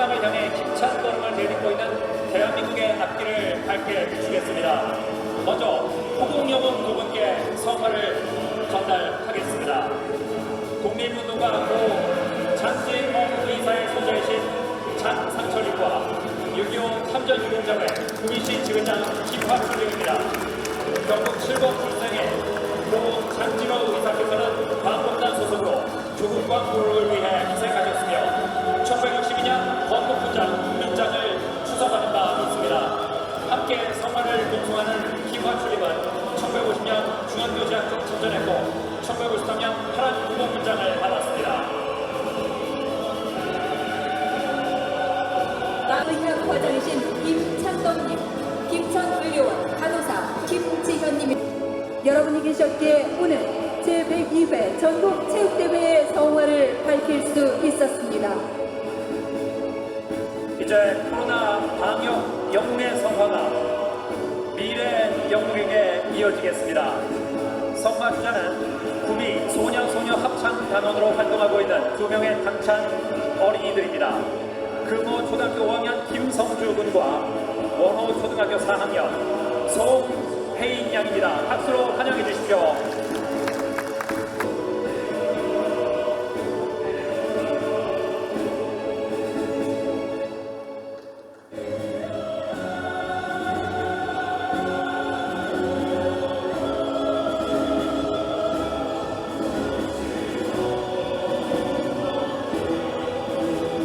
해방을 향해 힘찬 걸음을 내딛고 있는 대한민국의 악기를 밝게 비추겠습니다. 먼저 호국영웅 두 분께 성화를 전달하겠습니다. 독립운동과 함께 잔지몽 의사의 소재이신 잔상철님과 6.25 참전 유공자의 구미시 지회장 김화수령입니다. 결국 7번 출생의 고 장진호 의사께서는 광복단 소속으로 조국과 구호를 중앙교제학점 참전했고 1953년 파란 구공훈장을 받았습니다. 의학 과장이신 김창덕님, 김천 의료원 간호사 김지현님 여러분이 계셨기에 오늘 제102회 전국 체육대회의 성화를 밝힐 수 있었습니다. 이제 코로나 방역 영웅의 성화가 영웅에게 이어지겠습니다. 성화 주자는 구미 소년 소녀 합창 단원으로 활동하고 있는 두 명의 당찬 어린이들입니다. 금호 초등학교 5학년 김성주 군과 원호 초등학교 4학년 송혜인 양입니다. 박수로 환영해 주십시오.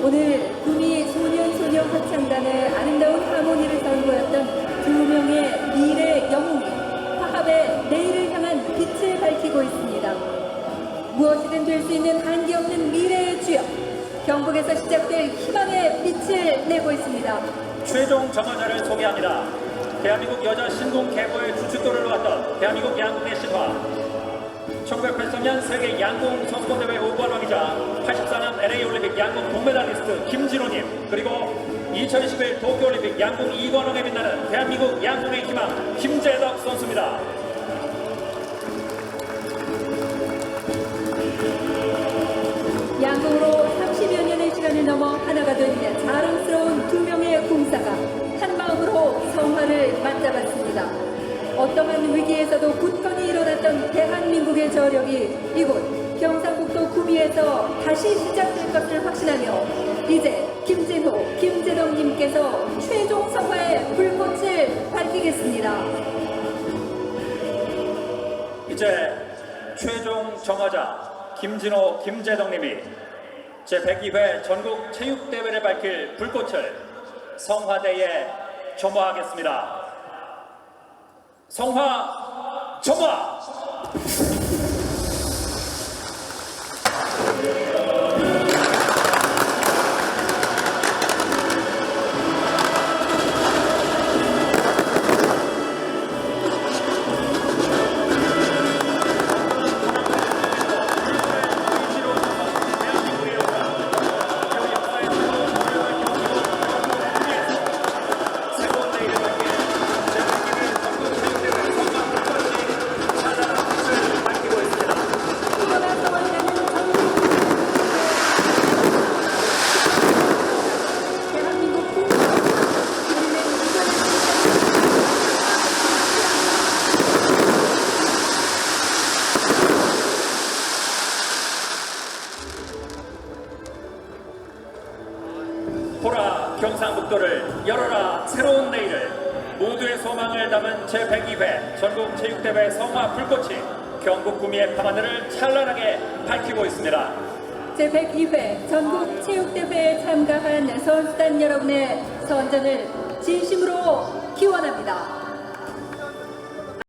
오늘 구미 소년 소녀 합창단의 아름다운 하모니를 선보였던 두 명의 미래 영웅이 화합의 내일을 향한 빛을 밝히고 있습니다. 무엇이든 될 수 있는 한계 없는 미래의 주역 경북에서 시작될 희망의 빛을 내고 있습니다. 최종 정화자를 소개합니다. 대한민국 여자 신궁 개보의 주춧돌을 놓았던 대한민국 양궁의 신화. 1983년 세계 양궁 선수권대회 5관왕이자 84년 LA 올림픽 양궁 동메달리스트 김진호님 그리고 2021 도쿄올림픽 양궁 2관왕에 빛나는 대한민국 양궁의 희망 김재덕 선수입니다. 양궁으로 30여 년의 시간을 넘어 하나가 된 자랑스러운 두 명의 일어났던 대한민국의 저력이 이곳 경상북도 구미에서 다시 시작될 것을 확신하며 이제 김진호, 김재덕님께서 최종 성화의 불꽃을 밝히겠습니다. 이제 최종 정화자 김진호, 김재덕님이 제102회 전국 체육대회를 밝힐 불꽃을 성화대에 점화하겠습니다. 성화 점화! 경상북도를 열어라 새로운 내일을 모두의 소망을 담은 제102회 전국 체육대회 성화 불꽃이 경북 구미의 밤하늘을 찬란하게 밝히고 있습니다. 제102회 전국 체육대회에 참가한 선수단 여러분의 선전을 진심으로 기원합니다.